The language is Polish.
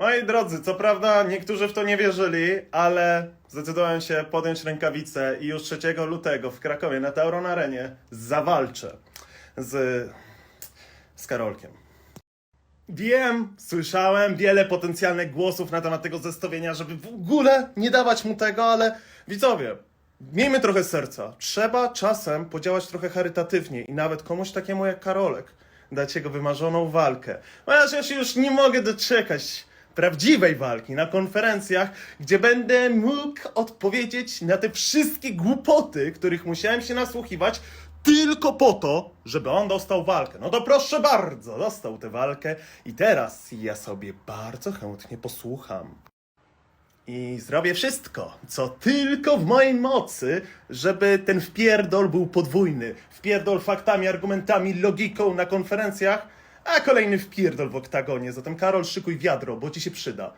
Moi drodzy, co prawda niektórzy w to nie wierzyli, ale zdecydowałem się podjąć rękawice i już 3 lutego w Krakowie na Tauron Arenie zawalczę z, z Karolkiem. Wiem, słyszałem wiele potencjalnych głosów na temat tego zestawienia, żeby w ogóle nie dawać mu tego, ale widzowie, miejmy trochę serca. Trzeba czasem podziałać trochę charytatywnie i nawet komuś takiemu jak Karolek dać jego wymarzoną walkę. Ja się już nie mogę doczekać prawdziwej walki na konferencjach, gdzie będę mógł odpowiedzieć na te wszystkie głupoty, których musiałem się nasłuchiwać, tylko po to, żeby on dostał walkę. No to proszę bardzo, dostał tę walkę i teraz ja sobie bardzo chętnie posłucham. I zrobię wszystko, co tylko w mojej mocy, żeby ten wpierdol był podwójny. Wpierdol faktami, argumentami, logiką na konferencjach, a kolejny wpierdol w oktagonie. Zatem Karol, szykuj wiadro, bo ci się przyda.